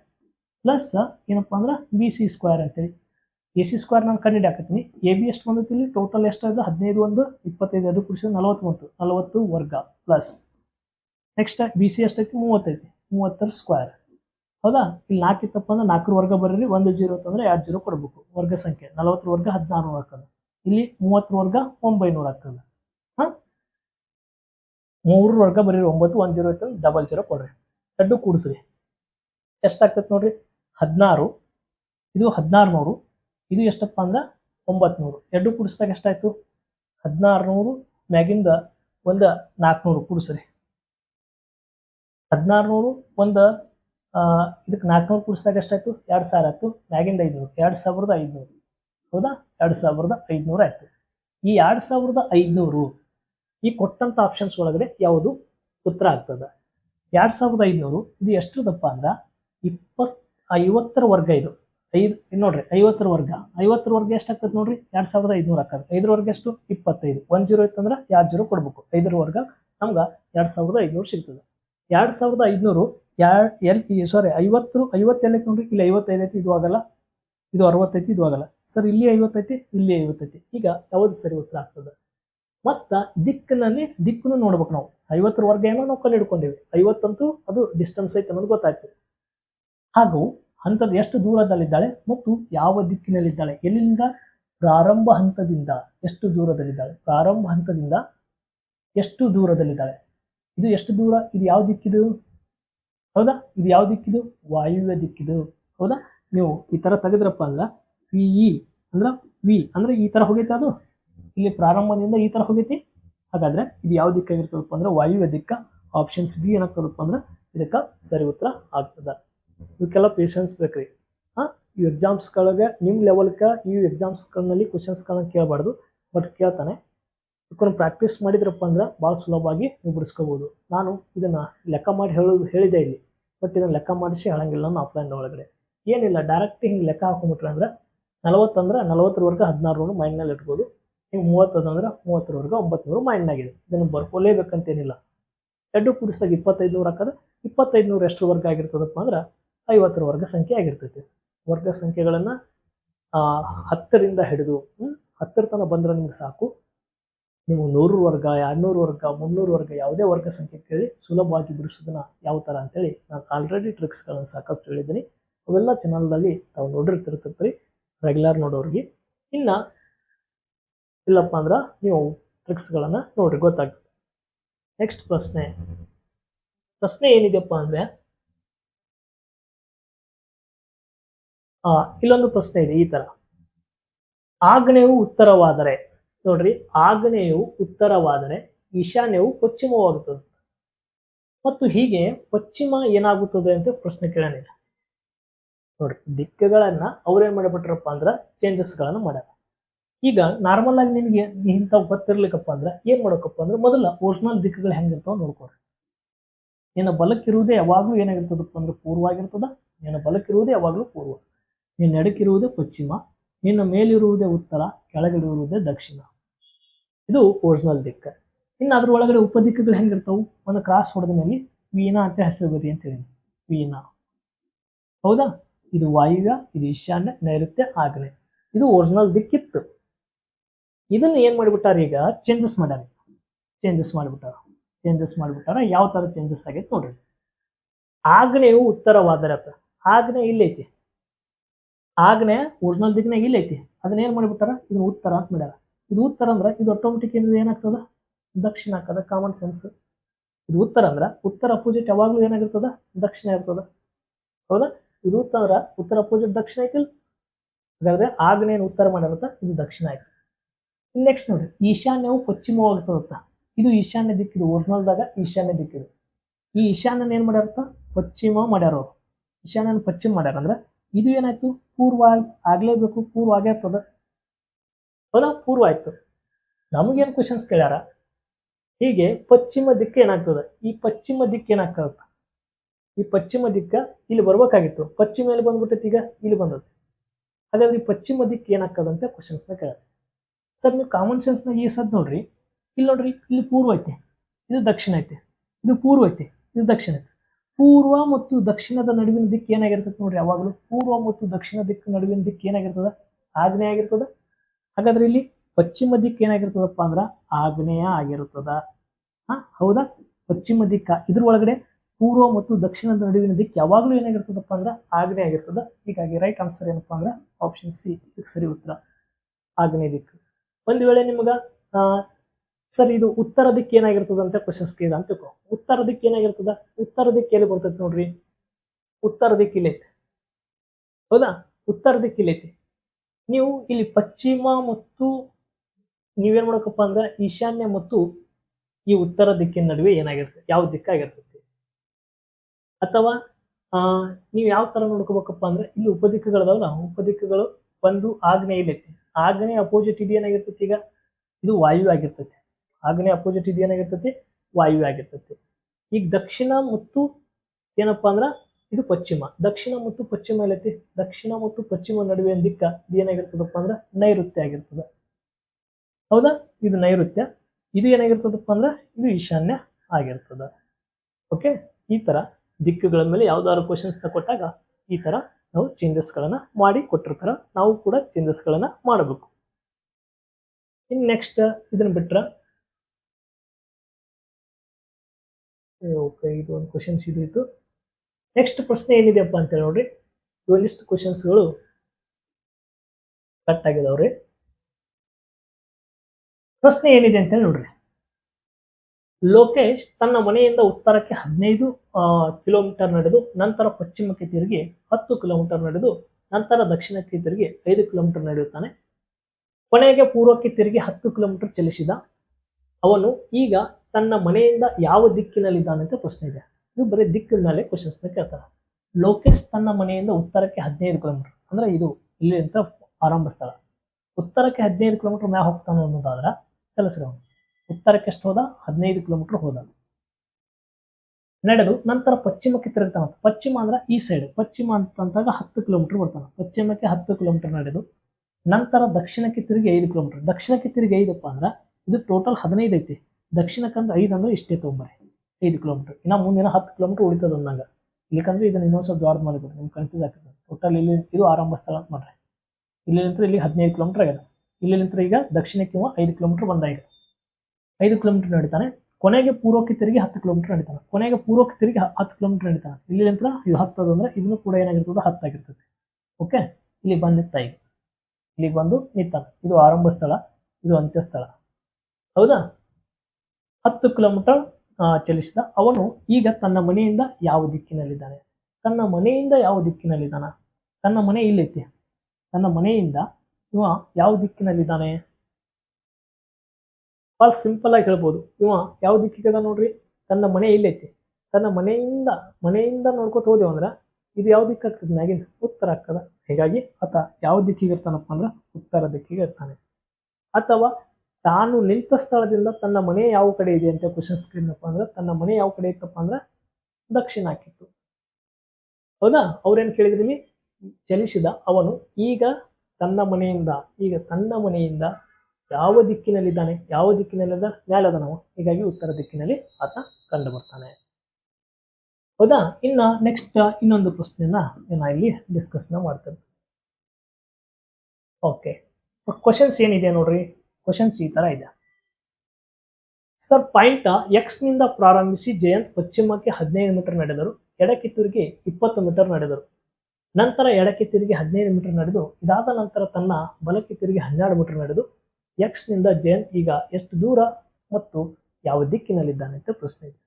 plus ಏನಪ್ಪ ಅಂದ್ರೆ ಬಿ ಸಿ ಸ್ಕ್ವೇರ್ ಅಂತೇಳಿ. ಎ ಸಿ ಸ್ಕ್ವೇರ್ ನಾನು ಕಂಡು ಹಾಕತ್ತೀನಿ ಎ ಬಿ ಎಷ್ಟು ಬಂದೈತಿ ಇಲ್ಲಿ? ಟೋಟಲ್ ಎಷ್ಟಾಯ್ತು ಹದಿನೈದು, ಒಂದು, ಇಪ್ಪತ್ತೈದು, ಅದು ಕುಡಿಸಿದ್ರೆ ನಲವತ್ತೊಂಬತ್ತು. ಬಂತು ನಲವತ್ತು ವರ್ಗ ಪ್ಲಸ್. ನೆಕ್ಸ್ಟ್ ಬಿ ಸಿ ಎಷ್ಟೈತಿ ಮೂವತ್ತೈತಿ ಮೂವತ್ತರ ಸ್ಕ್ವೇರ್. ಹೌದಾ? ಇಲ್ಲಿ ನಾಲ್ಕು ಇತ್ತಪ್ಪ ಅಂದ್ರೆ ನಾಲ್ಕರ ವರ್ಗ ಬರೀರಿ. ಒಂದು ಜೀರೋ ಅಂತಂದ್ರೆ ಎರಡು ಜೀರೋ ಕೊಡಬೇಕು. ವರ್ಗ ಸಂಖ್ಯೆ. ನಲವತ್ತರ ವರ್ಗ ಹದಿನಾರು ನೂರು ಹಾಕೋದು. ಇಲ್ಲಿ ಮೂವತ್ತರ ವರ್ಗ ಒಂಬೈನೂರು ಹಾಕೋದು. ಹಾಂ? ಮೂರು ವರ್ಗ ಬರೀರಿ ಒಂಬತ್ತು, ಒಂದು ಜೀರೋ ಇತ್ತು ಡಬಲ್ ಜೀರೋ ಕೊಡ್ರಿ. ಎರಡು ಕೂಡಿಸ್ರಿ. ಎಷ್ಟಾಗ್ತೈತೆ ನೋಡ್ರಿ? ಹದಿನಾರು. ಇದು ಹದಿನಾರು ನೂರು ಇದು ಎಷ್ಟಪ್ಪ ಅಂದ್ರೆ ಒಂಬತ್ತು ನೂರು ಎರಡು ಕೂಡಿಸ್ದಾಗ ಎಷ್ಟಾಯಿತು? ಹದಿನಾರು ನೂರು ಮ್ಯಾಗಿಂದ ಒಂದು ನಾಲ್ಕುನೂರು ಕೂಡಿಸ್ರಿ. ಹದಿನಾರುನೂರು, ಒಂದು ಇದಕ್ಕೆ ನಾಲ್ಕುನೂರು ಕೂಡಿಸಿದಾಗ ಎಷ್ಟಾಯಿತು? ಎರಡು ಸಾವಿರ ಆಯ್ತು. ಮ್ಯಾಗಿಂದ ಐದುನೂರು. ಎರಡು ಸಾವಿರದ ಐದುನೂರು. ಹೌದಾ? ಎರಡು ಸಾವಿರದ ಐದುನೂರು ಆಯ್ತು. ಈ ಎರಡು ಸಾವಿರದ ಐದುನೂರು ಈ ಕೊಟ್ಟಂತ ಆಪ್ಷನ್ಸ್ ಒಳಗಡೆ ಯಾವುದು ಉತ್ತರ ಆಗ್ತದೆ. ಎರಡ್ ಸಾವಿರದ ಐದುನೂರು ಇದು ಎಷ್ಟರದಪ್ಪ ಅಂದ್ರೆ ಇಪ್ಪತ್ ಐವತ್ತರ ವರ್ಗ ಇದು. ಐದು, ನೋಡ್ರಿ, ಐವತ್ತರ ವರ್ಗ. ಐವತ್ತರ ವರ್ಗ ಎಷ್ಟಾಗ್ತದೆ ನೋಡ್ರಿ? ಎರಡು ಸಾವಿರದ ಐದುನೂರು ಆಗ್ತದೆ. ಐದರ ವರ್ಗ ಎಷ್ಟು? ಇಪ್ಪತ್ತೈದು. ಒನ್ ಜೀರೋ ಇತ್ತಂದ್ರೆ ಎರಡು ಜೀರೋ ಕೊಡ್ಬೇಕು? ಐದರ ವರ್ಗ ನಮ್ಗೆ ಎರಡು ಸಾವಿರದ ಐದುನೂರು ಸಿಗ್ತದೆ. ಎರಡು ಸಾವಿರದ ಐದುನೂರು ಎಲ್ ಎಲ್ ಸಾರಿ ಐವತ್ತು ಐವತ್ತೆಲ್ಲ ನೋಡ್ರಿ? ಇಲ್ಲಿ, ಐವತ್ತೈದು ಐತಿ, ಇದು ಆಗಲ್ಲ. ಇದು ಅರವತ್ತೈತಿ, ಇದು ಆಗಲ್ಲ. ಸರ್, ಇಲ್ಲಿ ಐವತ್ತೈತಿ ಇಲ್ಲಿ ಐವತ್ತೈತಿ. ಈಗ ಯಾವುದು ಸರಿ ಉತ್ತರ ಆಗ್ತದೆ? ಮತ್ತ ದಿಕ್ಕಿನಲ್ಲಿ ದಿಕ್ಕನ್ನು ನೋಡ್ಬೇಕು ನಾವು. ಐವತ್ತರ ವರ್ಗ ಏನೋ ನಾವು ಕಲ್ಲು ಹಿಡ್ಕೊಂಡಿವಿ. ಐವತ್ತಂತೂ ಅದು ಡಿಸ್ಟೆನ್ಸ್ ಐತೆ ಅನ್ನೋದು ಗೊತ್ತಾಯ್ತು. ಹಾಗೂ ಹಂತದ ಎಷ್ಟು ದೂರದಲ್ಲಿದ್ದಾಳೆ ಮತ್ತು ಯಾವ ದಿಕ್ಕಿನಲ್ಲಿದ್ದಾಳೆ? ಎಲ್ಲಿಂದ? ಪ್ರಾರಂಭ ಹಂತದಿಂದ ಎಷ್ಟು ದೂರದಲ್ಲಿದ್ದಾಳೆ? ಪ್ರಾರಂಭ ಹಂತದಿಂದ ಎಷ್ಟು ದೂರದಲ್ಲಿದ್ದಾಳೆ? ಇದು ಎಷ್ಟು ದೂರ? ಇದು ಯಾವ ದಿಕ್ಕಿದು? ಹೌದಾ? ಇದು ಯಾವ ದಿಕ್ಕಿದು? ವಾಯುವ್ಯ ದಿಕ್ಕಿದು. ಹೌದಾ? ನೀವು ಈ ತರ ತೆಗೆದ್ರಪ್ಪ ಅಂದ್ರೆ ವಿ ಇ ಅಂದ್ರೆ ವಿ ಅಂದ್ರೆ ಈ ತರ ಹೋಗೈತೆ ಅದು? ಇಲ್ಲಿ ಪ್ರಾರಂಭದಿಂದ ಈ ತರ ಹೋಗೈತಿ. ಹಾಗಾದ್ರೆ ಇದು ಯಾವ ದಿಕ್ಕಾಗಿರ್ತದಪ್ಪ ಅಂದ್ರೆ ವಾಯುವ್ಯ ದಿಕ್ಕ ಆಪ್ಷನ್ಸ್ ಬಿ ಏನಾಗ್ತದಪ್ಪ ಅಂದ್ರೆ ಇದಕ್ಕೆ ಸರಿ ಉತ್ತರ ಆಗ್ತದ. ಇವಕ್ಕೆಲ್ಲ ಪೇಷನ್ಸ್ ಬೇಕ್ರಿ. ಹಾಂ? ಈ ಎಕ್ಸಾಮ್ಸ್ಗಳಿಗೆ ನಿಮ್ಮ ಲೆವೆಲ್ಗೆ ಈ ಎಕ್ಸಾಮ್ಸ್ಗಳಲ್ಲಿ ಕ್ವಶನ್ಸ್ಗಳನ್ನ ಕೇಳಬಾರ್ದು. ಬಟ್ ಕೇಳ್ತಾನೆ. ಇದಕ್ಕೊಂದು ಪ್ರಾಕ್ಟೀಸ್ ಮಾಡಿದ್ರಪ್ಪ ಅಂದ್ರೆ ಭಾಳ ಸುಲಭವಾಗಿ ನೀವು ಬಿಡಿಸ್ಕೋಬೋದು. ನಾನು ಇದನ್ನ ಲೆಕ್ಕ ಮಾಡಿ ಹೇಳೋದು ಹೇಳಿದೆ ಇಲ್ಲಿ. ಬಟ್ ಇದನ್ನ ಲೆಕ್ಕ ಮಾಡಿಸಿ ಹೇಳಂಗಿಲ್ಲ ನಾನು ಆಫ್ಲೈನ್ ಒಳಗಡೆ. ಏನಿಲ್ಲ ಡೈರೆಕ್ಟ್ ಹಿಂಗೆ ಲೆಕ್ಕ ಹಾಕೊಂಡ್ಬಿಟ್ರೆ ಅಂದ್ರೆ ನಲವತ್ತಂದ್ರೆ ನಲವತ್ತರವರೆಗೆ ಹದಿನಾರು ಮೈಂಡ್ ಮೈಂಡ್ನಲ್ಲಿ ಇಟ್ಬೋದು. ನೀವು ಮೂವತ್ತದಂದ್ರೆ ಮೂವತ್ತರವರೆಗೆ ಒಂಬತ್ತು ನೂರು ಮೈಂಡ್ನಾಗಿದೆ ಇದನ್ನು ಬರ್ಕೊಲೇಬೇಕಂತೇನಿಲ್ಲ. ಎರಡು ಕೂಡಿಸಿದಾಗ ಇಪ್ಪತ್ತೈದು ನೂರು ಹಾಕಿದ್ರೆ ಇಪ್ಪತ್ತೈದು ನೂರು ಎಷ್ಟು ವರ್ಗ ಆಗಿರ್ತದಪ್ಪ ಅಂದ್ರೆ ಐವತ್ತರ ವರ್ಗ ಸಂಖ್ಯೆ ಆಗಿರ್ತೈತಿ. ವರ್ಗ ಸಂಖ್ಯೆಗಳನ್ನು ಹತ್ತರಿಂದ ಹಿಡಿದು ಹತ್ತರ ತನಕ ಬಂದ್ರೆ ನಿಮ್ಗೆ ಸಾಕು. ನೀವು ನೂರು ವರ್ಗ ಎರಡ್ನೂರು ವರ್ಗ, ಮುನ್ನೂರು ವರ್ಗ ಯಾವುದೇ ವರ್ಗ ಸಂಖ್ಯೆ ಕೇಳಿ ಸುಲಭವಾಗಿ ಬಿಡಿಸೋದನ್ನ ಯಾವ ಥರ ಅಂತೇಳಿ ನಾನು ಆಲ್ರೆಡಿ ಟ್ರಿಕ್ಸ್ಗಳನ್ನು ಸಾಕಷ್ಟು ಹೇಳಿದ್ದೀನಿ. ಅವೆಲ್ಲ ಚಾನಲ್ನಲ್ಲಿ ತಾವು ನೋಡಿರ್ತಿರ್ತಿರ್ತೀರಿ ರೆಗ್ಯುಲರ್ ನೋಡೋರಿಗೆ. ಇನ್ನ ಇಲ್ಲಪ್ಪ ಅಂದ್ರೆ ನೀವು ಟ್ರಿಕ್ಸ್ಗಳನ್ನು ನೋಡ್ರಿ, ಗೊತ್ತಾಗ್ತದೆ. ನೆಕ್ಸ್ಟ್ ಪ್ರಶ್ನೆ. ಪ್ರಶ್ನೆ ಏನಿದೆಯಪ್ಪ ಅಂದ್ರೆ ಇಲ್ಲೊಂದು ಪ್ರಶ್ನೆ ಇದೆ ಈ ತರ. ಆಗ್ನೇಯವು ಉತ್ತರವಾದರೆ, ನೋಡ್ರಿ ಆಗ್ನೇಯವು ಉತ್ತರವಾದರೆ ಈಶಾನ್ಯವು ಪಶ್ಚಿಮವಾಗುತ್ತದೆ. ಮತ್ತು ಹೀಗೆ ಪಶ್ಚಿಮ ಏನಾಗುತ್ತದೆ ಅಂತ ಪ್ರಶ್ನೆ ಕೇಳೋಣ ನೋಡ್ರಿ, ದಿಕ್ಕುಗಳನ್ನು ಅವ್ರೇನ್ ಮಾಡಿಬಿಟ್ರಪ್ಪ ಅಂದ್ರೆ ಚೇಂಜಸ್ಗಳನ್ನು ಮಾಡ್ಯಾರ ಈಗ ನಾರ್ಮಲ್ ಆಗಿ ನಿನಗೆ ಇಂಥವು ಗೊತ್ತಿರ್ಲಿಕ್ಕಪ್ಪ ಅಂದ್ರೆ ಏನು ಮಾಡೋಕಪ್ಪ ಅಂದ್ರೆ ಮೊದಲ ಓರ್ಜಿನಲ್ ದಿಕ್ಕುಗಳು ಹೆಂಗಿರ್ತಾವೆ ನೋಡ್ಕೊಳ್ರಿ. ನಿನ್ನ ಬಲಕ್ಕಿರುವುದೇ ಯಾವಾಗಲೂ ಏನಾಗಿರ್ತದಪ್ಪ ಅಂದ್ರೆ ಪೂರ್ವ ಆಗಿರ್ತದ ನಿನ್ನ ಬಲಕ್ಕಿರುವುದೇ ಯಾವಾಗಲೂ ಪೂರ್ವ. ನಿನ್ನ ಎಡಕ್ಕಿರುವುದೇ ಪಶ್ಚಿಮ, ನಿನ್ನ ಮೇಲಿರುವುದೇ ಉತ್ತರ ಕೆಳಗಿರುವುದೇ ದಕ್ಷಿಣ. ಇದು ಓರ್ಜಿನಲ್ ದಿಕ್ಕ. ಇನ್ನು ಅದ್ರ ಒಳಗಡೆ ಉಪದಿಕ್ಕುಗಳು ಹೆಂಗಿರ್ತಾವು? ಒಂದು ಕ್ರಾಸ್ ಹೊಡೆದ ಮೇಲೆ ವೀನಾ ಅಂತ ಹೆಸರು ಬರಿ ಅಂತ ಹೇಳಿ ವೀನಾ ಹೌದಾ? ಇದು ವಾಯುವ್ಯ, ಇದು ಈಶಾನ್ಯ, ನೈಋತ್ಯ, ಆಗ್ನೇಯ. ಇದು ಒರಿಜಿನಲ್ ದಿಕ್ಕಿತ್ತು. ಇದನ್ನ ಏನ್ ಮಾಡಿಬಿಟ್ಟಾರ ಈಗ? ಚೇಂಜಸ್ ಮಾಡ್ಯಾರ ಚೇಂಜಸ್ ಮಾಡಿಬಿಟ್ಟಾರ. ಚೇಂಜಸ್ ಮಾಡಿಬಿಟ್ಟಾರ. ಯಾವ ತರ ಚೇಂಜಸ್ ಆಗೈತೆ ನೋಡ್ರಿ. ಆಗ್ನೇಯು ಉತ್ತರವಾದರತ್ತ ಆಗ್ನೇಯ ಇಲ್ಲೈತಿ. ಆಗ್ನೇಯ ಒರಿಜಿನಲ್ ಇಲ್ಲಿ ಇಲ್ಲೈತಿ. ಅದನ್ನ ಏನ್ ಮಾಡಿಬಿಟ್ಟಾರ? ಇದನ್ನ ಉತ್ತರ ಅಂತ ಮಾಡ್ಯಾರ. ಇದು ಉತ್ತರ ಅಂದ್ರೆ ಇದು ಆಟೋಮೆಟಿಕ್ ಏನಿದೆ, ಏನಾಗ್ತದ? ದಕ್ಷಿಣ ಆಗ್ತದ ಕಾಮನ್ ಸೆನ್ಸ್ ಇದು ಉತ್ತರ ಅಂದ್ರೆ ಉತ್ತರ ಅಪೋಸಿಟ್ ಯಾವಾಗಲೂ ಏನಾಗಿರ್ತದ? ದಕ್ಷಿಣ ಇರ್ತದ. ಹೌದಾ? ಇದು ಉತ್ತರ ಅಂದ್ರೆ ಉತ್ತರ ಅಪೋಸಿಟ್ ದಕ್ಷಿಣ ಐತಿಲ್ ಹಾಗಾದ್ರೆ ಆಗ್ನೇಯ ಉತ್ತರ ಮಾಡಿರುತ್ತ ಇದು ದಕ್ಷಿಣ ಆಯ್ತು. ನೆಕ್ಸ್ಟ್ ನೋಡಿ, ಈಶಾನ್ಯವು ಪಶ್ಚಿಮವಾಗ್ತದತ್ತ ಇದು ಈಶಾನ್ಯ ದಿಕ್ಕಿದು ಒರಿಜಿನಲ್ದಾಗ ಈಶಾನ್ಯ ದಿಕ್ಕಿದು ಈ ಈಶಾನ್ಯನ ಏನು ಮಾಡ್ಯಾರತ್ತ ಪಶ್ಚಿಮ ಮಾಡ್ಯಾರ ಅವರು. ಈಶಾನ್ಯನ ಪಶ್ಚಿಮ ಮಾಡ್ಯಾರ. ಅಂದ್ರೆ ಇದು ಏನಾಯ್ತು? ಪೂರ್ವ ಆಗ್- ಆಗ್ಲೇಬೇಕು, ಪೂರ್ವ ಆಗೇ ಇರ್ತದ ಹೌದಾ? ಪೂರ್ವ ಆಯ್ತು. ನಮಗೇನು ಕ್ವಶನ್ಸ್ ಕೇಳ್ಯಾರ? ಹೀಗೆ ಪಶ್ಚಿಮ ದಿಕ್ಕ ಏನಾಗ್ತದೆ? ಈ ಪಶ್ಚಿಮ ದಿಕ್ಕ ಏನಾಗ್ತದ ಈ ಪಶ್ಚಿಮ ದಿಕ್ಕ ಇಲ್ಲಿ ಬರ್ಬೇಕಾಗಿತ್ತು. ಪಶ್ಚಿಮ ಎಲ್ಲಿ ಬಂದ್ಬಿಟ್ಟೈತಿ ಈಗ? ಇಲ್ಲಿ ಬಂದೈತಿ. ಹಾಗಾದ್ರೆ ಈ ಪಶ್ಚಿಮ ದಿಕ್ಕ ಏನಾಗ್ತದಂತ ಕ್ವಶನ್ಸ್ನ ಕೇಳ್ಯಾರ. ಸರ್, ನೀವು ಕಾಮನ್ ಸೆನ್ಸ್ನಾಗ ಈ ಸದ್ ನೋಡ್ರಿ. ಇಲ್ಲಿ ನೋಡ್ರಿ, ಇಲ್ಲಿ ಪೂರ್ವ ಐತೆ. ಇದು ದಕ್ಷಿಣ ಐತೆ. ಇದು ಪೂರ್ವ ಐತೆ. ಇದು ದಕ್ಷಿಣ ಐತೆ. ಪೂರ್ವ ಮತ್ತು ದಕ್ಷಿಣದ ನಡುವಿನ ದಿಕ್ಕು ಏನಾಗಿರ್ತದೆ ನೋಡ್ರಿ ಯಾವಾಗಲೂ ಪೂರ್ವ ಮತ್ತು ದಕ್ಷಿಣ ದಿಕ್ಕು ನಡುವಿನ ದಿಕ್ಕು ಏನಾಗಿರ್ತದೆ? ಆಗ್ನೇಯ ಆಗಿರ್ತದೆ? ಹಾಗಾದ್ರೆ ಇಲ್ಲಿ ಪಶ್ಚಿಮ ದಿಕ್ಕು ಏನಾಗಿರ್ತದಪ್ಪ ಅಂದ್ರೆ ಆಗ್ನೇಯ ಆಗಿರ್ತದ. ಹಾ, ಹೌದಾ? ಪಶ್ಚಿಮ ದಿಕ್ಕ, ಇದ್ರ ಒಳಗಡೆ ಪೂರ್ವ ಮತ್ತು ದಕ್ಷಿಣದ ನಡುವಿನ ದಿಕ್ಕು ಯಾವಾಗಲೂ ಏನಾಗಿರ್ತದಪ್ಪ ಅಂದ್ರೆ ಆಗ್ನೇಯ ಆಗಿರ್ತದ. ಹೀಗಾಗಿ ರೈಟ್ ಆನ್ಸರ್ ಏನಪ್ಪಾ ಅಂದ್ರೆ ಆಪ್ಷನ್ ಸಿ ಸರಿ ಉತ್ತರ. ಆಗ್ನೇಯ ದಿಕ್ಕು. ಒಂದ್ ವೇಳೆ ನಿಮ್ಗೆ ಸರ್ ಇದು ಉತ್ತರ ಏನಾಗಿರ್ತದ ಅಂತ ಕ್ವಶನ್ಸ್ ಕೇಳಿದ ಅಂತ ತಿಳ್ಕೊ. ಉತ್ತರ ಏನಾಗಿರ್ತದ? ಉತ್ತರ ದಿಕ್ಕು ಎಲ್ಲಿ ಬರ್ತೈತಿ ನೋಡ್ರಿ? ಉತ್ತರ ದಿಕ್ಕು ಇಲ್ಲೈತಿ ಹೌದಾ? ಉತ್ತರ ದಿಕ್ಕು ಇಲ್ಲೈತಿ ನೀವು ಇಲ್ಲಿ ಪಶ್ಚಿಮ ಮತ್ತು ನೀವೇನ್ ಮಾಡಬೇಕಪ್ಪ ಅಂದ್ರೆ ಈಶಾನ್ಯ ಮತ್ತು ಈ ಉತ್ತರ ದಿಕ್ಕಿನ ನಡುವೆ ಏನಾಗಿರ್ತದೆ? ಯಾವ ದಿಕ್ಕಾಗಿರ್ತೈತಿ ಅಥವಾ ನೀವು ಯಾವ ತರ ನೋಡ್ಕೋಬೇಕಪ್ಪ ಅಂದ್ರೆ ಇಲ್ಲಿ ಉಪದಿಕ್ಕುಗಳದಾವಲ್ಲ, ಉಪದಿಕ್ಕುಗಳು ಒಂದು ಆಗ್ನೇಯ ಆಗ್ನೇಯ ಅಪೋಸಿಟ್ ಇದೇನಾಗಿರ್ತೈತಿ ಈಗ? ಇದು ವಾಯು ಆಗಿರ್ತೈತಿ. ಆಗ್ನೇಯ ಅಪೋಸಿಟ್ ಇದೇನಾಗಿರ್ತೈತಿ ವಾಯು ಆಗಿರ್ತೈತಿ. ಈಗ ದಕ್ಷಿಣ ಮತ್ತು ಏನಪ್ಪಾ ಅಂದ್ರೆ ಇದು ಪಶ್ಚಿಮ. ದಕ್ಷಿಣ ಮತ್ತು ಪಶ್ಚಿಮ ಎಲ್ಲೈತಿ ದಕ್ಷಿಣ ಮತ್ತು ಪಶ್ಚಿಮ ನಡುವೆ ದಿಕ್ಕ ಏನಾಗಿರ್ತದಪ್ಪ ಅಂದ್ರೆ ನೈಋತ್ಯ ಆಗಿರ್ತದೆ. ಹೌದಾ? ಇದು ನೈಋತ್ಯ. ಇದು ಏನಾಗಿರ್ತದಪ್ಪ ಅಂದ್ರೆ ಇದು ಈಶಾನ್ಯ ಆಗಿರ್ತದ. ಓಕೆ ಈ ತರ ದಿಕ್ಕುಗಳ ಮೇಲೆ ಯಾವ್ದಾದ್ರು ಕ್ವಶನ್ಸ್ ಕೊಟ್ಟಾಗ ಈ ತರ ನಾವು ಚೇಂಜಸ್ಗಳನ್ನು ಮಾಡಿ ಕೊಟ್ಟಿರ್ತಾರೆ, ನಾವು ಕೂಡ ಚೇಂಜಸ್ಗಳನ್ನು ಮಾಡಬೇಕು. ಇನ್ ನೆಕ್ಸ್ಟ್ ಇದನ್ನ ಬಿಟ್ರೆ ಓಕೆ ಇದು ಒಂದು ಕ್ವಶನ್ಸ್ ಇದು ಇತ್ತು ನೆಕ್ಸ್ಟ್ ಪ್ರಶ್ನೆ ಏನಿದೆಯಪ್ಪ ಅಂತ ಹೇಳಿ ನೋಡ್ರಿ ಒಂದಿಷ್ಟು ಕ್ವಶನ್ಸ್ಗಳು ಕಟ್ ಆಗಿದಾವ್ರಿ. ಪ್ರಶ್ನೆ ಏನಿದೆ ಅಂತ ಹೇಳಿ ನೋಡ್ರಿ. ಲೋಕೇಶ್ ತನ್ನ ಮನೆಯಿಂದ ಉತ್ತರಕ್ಕೆ ಹದಿನೈದು ಕಿಲೋಮೀಟರ್ ನಡೆದು ನಂತರ ಪಶ್ಚಿಮಕ್ಕೆ ತಿರುಗಿ ಹತ್ತು ಕಿಲೋಮೀಟರ್ ನಡೆದು ನಂತರ ದಕ್ಷಿಣಕ್ಕೆ ತಿರುಗಿ ಐದು ಕಿಲೋಮೀಟರ್ ನಡೆಯುತ್ತಾನೆ. ಕೊನೆಗೆ ಪೂರ್ವಕ್ಕೆ ತಿರುಗಿ ಹತ್ತು ಕಿಲೋಮೀಟರ್ ಚಲಿಸಿದ ಅವನು ಈಗ ತನ್ನ ಮನೆಯಿಂದ ಯಾವ ದಿಕ್ಕಿನಲ್ಲಿದ್ದಾನಂತ ಪ್ರಶ್ನೆ ಇದೆ. ಇದು ಬರೀ ದಿಕ್ಕಿನ ಮೇಲೆ ಕ್ವಶನ್ಸ್ ಕೇಳ್ತಾರೆ. ಲೋಕೇಶ್ ತನ್ನ ಮನೆಯಿಂದ ಉತ್ತರಕ್ಕೆ ಹದಿನೈದು ಕಿಲೋಮೀಟರ್ ಅಂದ್ರೆ ಇದು ಇಲ್ಲಿ ಅಂತ ಆರಂಭ ಸ್ಥಳ ಉತ್ತರಕ್ಕೆ ಹದಿನೈದು ಕಿಲೋಮೀಟರ್ ಮ್ಯಾಗ ಹೋಗ್ತಾನೆ ಅನ್ನೋದಾದ್ರ ಚಲಿಸ್ರಿ ಅವನು. ಉತ್ತರಕ್ಕೆ ಎಷ್ಟು ಹೋದ? ಹದಿನೈದು ಕಿಲೋಮೀಟರ್ ಹೋದ. ನಡೆದು ನಂತರ ಪಶ್ಚಿಮಕ್ಕೆ ತಿರುಗ್ತಾನ ಪಶ್ಚಿಮ ಅಂದ್ರೆ ಈ ಸೈಡ್ ಪಶ್ಚಿಮ ಅಂತಂದಾಗ ಹತ್ತು ಕಿಲೋಮೀಟರ್ ಬರ್ತಾನೆ ಪಶ್ಚಿಮಕ್ಕೆ ಹತ್ತು ಕಿಲೋಮೀಟರ್ ನಡೆದು, ನಂತರ ದಕ್ಷಿಣಕ್ಕೆ ತಿರುಗಿ ಐದು ಕಿಲೋಮೀಟರ್. ದಕ್ಷಿಣಕ್ಕೆ ತಿರುಗಿ ಐದಪ್ಪ ಅಂದ್ರೆ ಇದು ಟೋಟಲ್ ಹದಿನೈದು ಐತಿ. ದಕ್ಷಿಣಕ್ಕಂದ್ರೆ ಐದು ಅಂದ್ರೆ ಇಷ್ಟೇ ತೊಗೊಂಬರಿ ಐದು ಕಿಲೋಮೀಟರ್. ಇನ್ನ ಮುಂದಿನ ಹತ್ತು ಕಿಲೋಮೀಟರ್ ಉಳಿತದ ಅಂದಾಗ ಇಲ್ಲಿಕಂದ್ರೆ ಇದನ್ನ ಇನ್ನೊಂದು ಸ್ವಲ್ಪ ದ್ವಾರದ ಮಾಡಿ ನಿಮ್ಗೆ ಕನ್ಫ್ಯೂಸ್ ಆಗ್ತದೆ. ಟೋಟಲ್ ಇಲ್ಲಿ ಇದು ಆರಂಭ ಸ್ಥಳ ಅಂತ ಮಾಡ್ರಿ. ಇಲ್ಲಿ ನಿಂತ್ರ ಇಲ್ಲಿ ಹದಿನೈದು ಕಿಲೋಮೀಟರ್ ಆಗ್ಯದ ಇಲ್ಲಿ ನಿಂತ್ರ ಈಗ ದಕ್ಷಿಣಕ್ಕೆ ಐದು ಕಿಲೋಮೀಟರ್ ಬಂದ ಐದು ಕಿಲೋಮೀಟರ್ ನಡೀತಾನೆ, ಕೊನೆಗೆ ಪೂರ್ವಕ್ಕೆ ತಿರುಗಿ ಹತ್ತು ಕಿಲೋಮೀಟರ್ ನಡೀತಾನೆ. ಕೊನೆಗೆ ಪೂರ್ವಕ್ಕೆ ತಿರುಗಿ ಹತ್ತು ಕಿಲೋಮೀಟರ್ ನಡೀತಾನೆ. ಇಲ್ಲಿ ನಂತರ ಇದು ಹತ್ತದ ಅಂದ್ರೆ ಇದನ್ನು ಕೂಡ ಏನಾಗಿರ್ತದೆ, ಹತ್ತಾಗಿರ್ತದೆ. ಓಕೆ ಇಲ್ಲಿ ಬಂದು ನಿಂತ ಈಗ ಇಲ್ಲಿಗೆ ಬಂದು ನಿಂತಾನೆ. ಇದು ಆರಂಭ ಸ್ಥಳ, ಇದು ಅಂತ್ಯ ಸ್ಥಳ ಹೌದಾ? ಹತ್ತು ಕಿಲೋಮೀಟರ್ ಚಲಿಸಿದ ಅವನು ಈಗ ತನ್ನ ಮನೆಯಿಂದ ಯಾವ ದಿಕ್ಕಿನಲ್ಲಿದ್ದಾನೆ? ತನ್ನ ಮನೆಯಿಂದ ಯಾವ ದಿಕ್ಕಿನಲ್ಲಿದ್ದಾನ? ತನ್ನ ಮನೆ ಇಲ್ಲೈತಿ. ತನ್ನ ಮನೆಯಿಂದ ಇವ ಯಾವ ದಿಕ್ಕಿನಲ್ಲಿದ್ದಾನೆ? ಭಾಳ ಸಿಂಪಲ್ ಆಗಿ ಹೇಳ್ಬೋದು. ಇವ ಯಾವ ದಿಕ್ಕಿಗೆ ಅದ ನೋಡ್ರಿ? ತನ್ನ ಮನೆ ಇಲ್ಲೈತಿ ತನ್ನ ಮನೆಯಿಂದ ಮನೆಯಿಂದ ನೋಡ್ಕೊತ ಹೋದೆವು ಅಂದ್ರೆ ಇದು ಯಾವ ದಿಕ್ಕಾಗ್ತದೆ ಮ್ಯಾಗಿಂದ ಉತ್ತರ ಆಗ್ತದ. ಹೀಗಾಗಿ ಆತ ಯಾವ ದಿಕ್ಕಿಗೆ ಇರ್ತಾನಪ್ಪ ಅಂದ್ರೆ ಉತ್ತರ ದಿಕ್ಕಿಗೆ ಇರ್ತಾನೆ. ಅಥವಾ ತಾನು ನಿಂತ ಸ್ಥಳದಿಂದ ತನ್ನ ಮನೆ ಯಾವ ಕಡೆ ಇದೆ ಅಂತ ಕ್ವಶನ್ಸ್ ಏನಪ್ಪ ಅಂದ್ರೆ ತನ್ನ ಮನೆ ಯಾವ ಕಡೆ ಇತ್ತಪ್ಪ ಅಂದ್ರೆ ದಕ್ಷಿಣ ಹಾಕಿತ್ತು ಹೌದಾ? ಅವ್ರೇನು ಕೇಳಿದ್ರಿ? ಚಲಿಸಿದ ಅವನು ಈಗ ತನ್ನ ಮನೆಯಿಂದ, ಈಗ ತನ್ನ ಮನೆಯಿಂದ ಯಾವ ದಿಕ್ಕಿನಲ್ಲಿದ್ದಾನೆ, ಯಾವ ದಿಕ್ಕಿನಲ್ಲಿದ್ದ ಮ್ಯಾಲದ ನಾವು? ಹೀಗಾಗಿ ಉತ್ತರ ದಿಕ್ಕಿನಲ್ಲಿ ಆತ ಕಂಡು ಬರ್ತಾನೆ ಹೌದಾ? ಇನ್ನ ನೆಕ್ಸ್ಟ್ ಇನ್ನೊಂದು ಪ್ರಶ್ನೆನ ನಾ ಇಲ್ಲಿ ಡಿಸ್ಕಸ್ ಮಾಡ್ತೇನೆ ಓಕೆ ಕ್ವಶನ್ಸ್ ಏನಿದೆ ನೋಡ್ರಿ? ಕ್ವಶನ್ಸ್ ಈ ತರ ಇದೆ. ಸರ್ ಪಾಯಿಂಟ್ ಎಕ್ಸ್ನಿಂದ ಪ್ರಾರಂಭಿಸಿ ಜಯಂತ್ ಪಶ್ಚಿಮಕ್ಕೆ ಹದಿನೈದು ಮೀಟರ್ ನಡೆದರು ಎಡಕ್ಕೆ ತಿರುಗಿ ಇಪ್ಪತ್ತು ಮೀಟರ್ ನಡೆದರು. ನಂತರ ಎಡಕ್ಕೆ ತಿರುಗಿ ಹದಿನೈದು ಮೀಟರ್ ನಡೆದು, ಇದಾದ ನಂತರ ತನ್ನ ಬಲಕ್ಕೆ ತಿರುಗಿ ಹನ್ನೆರಡು ಮೀಟರ್ ನಡೆದು ಎಕ್ಸ್ನಿಂದ ಜಯಂತ್ ಈಗ ಎಷ್ಟು ದೂರ ಮತ್ತು ಯಾವ ದಿಕ್ಕಿನಲ್ಲಿದ್ದಾನೆ ಅಂತ ಪ್ರಶ್ನೆ ಇದೆ.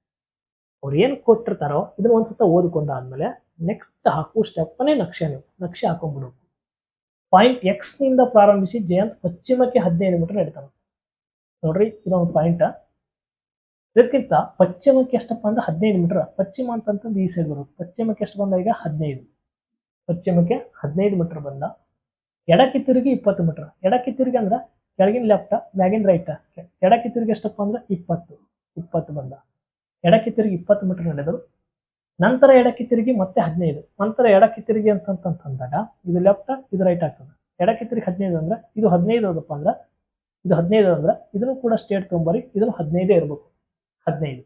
ಅವ್ರು ಏನು ಕೊಟ್ಟಿರ್ತಾರೋ ಇದನ್ನ ಒಂದ್ಸತ ಓದಿಕೊಂಡಾದ್ಮೇಲೆ ನೆಕ್ಸ್ಟ್ ಹಾಕುವ ಸ್ಟೆಪ್ಪನೇ ನಕ್ಷೆ ನೀವು. ನಕ್ಷೆ ಹಾಕೊಂಡ್ಬಿಡು ಪಾಯಿಂಟ್ ಎಕ್ಸ್ನಿಂದ ಪ್ರಾರಂಭಿಸಿ ಜಯಂತ್ ಪಶ್ಚಿಮಕ್ಕೆ ಹದಿನೈದು ಮೀಟರ್ ನಡೀತಾನೆ ನೋಡ್ರಿ, ಇದೊಂದು ಪಾಯಿಂಟ್ ಇದಕ್ಕಿಂತ ಪಶ್ಚಿಮಕ್ಕೆ ಎಷ್ಟಪ್ಪ ಅಂದ್ರೆ ಹದಿನೈದು ಮೀಟರ್ ಪಶ್ಚಿಮ ಅಂತಂತಂದು ಈ ಸೈಡ್ ಬರುತ್ತೆ. ಪಶ್ಚಿಮಕ್ಕೆ ಎಷ್ಟು ಬಂದ ಈಗ ಹದಿನೈದು. ಪಶ್ಚಿಮಕ್ಕೆ ಹದಿನೈದು ಮೀಟರ್ ಬಂದ. ಎಡಕ್ಕೆ ತಿರುಗಿ ಇಪ್ಪತ್ತು ಮೀಟರ್ ಎಡಕ್ಕೆ ತಿರುಗಿ ಅಂದ್ರೆ ಕೆಳಗಿನ ಲೆಫ್ಟ, ಮ್ಯಾಗಿನ ರೈಟ. ಎಡಕ್ಕೆ ತಿರುಗಿ ಎಷ್ಟಪ್ಪ ಅಂದ್ರೆ ಇಪ್ಪತ್ತು ಇಪ್ಪತ್ತು ಬಂದ. ಎಡಕ್ಕೆ ತಿರುಗಿ ಇಪ್ಪತ್ತು ಮೀಟರ್ ನಡೆದರು. ನಂತರ ಎಡಕ್ಕೆ ತಿರುಗಿ ಮತ್ತೆ ಹದಿನೈದು. ನಂತರ ಎಡಕ್ಕೆ ತಿರುಗಿ ಅಂತಂತಂದಾಗ ಇದು ಲೆಫ್ಟ್, ಇದು ರೈಟ್ ಆಗ್ತದೆ. ಎಡಕ್ಕೆ ತಿರುಗಿ ಹದಿನೈದು ಅಂದ್ರೆ ಇದು ಹದಿನೈದು ಅದಪ್ಪ ಅಂದ್ರೆ ಇದು ಹದಿನೈದು ಅಂದ್ರೆ ಇದನ್ನು ಕೂಡ ಸ್ಟೇಟ್ ತೊಂಬರಿ ಇದನ್ನು ಹದಿನೈದೇ ಇರಬೇಕು. ಹದಿನೈದು.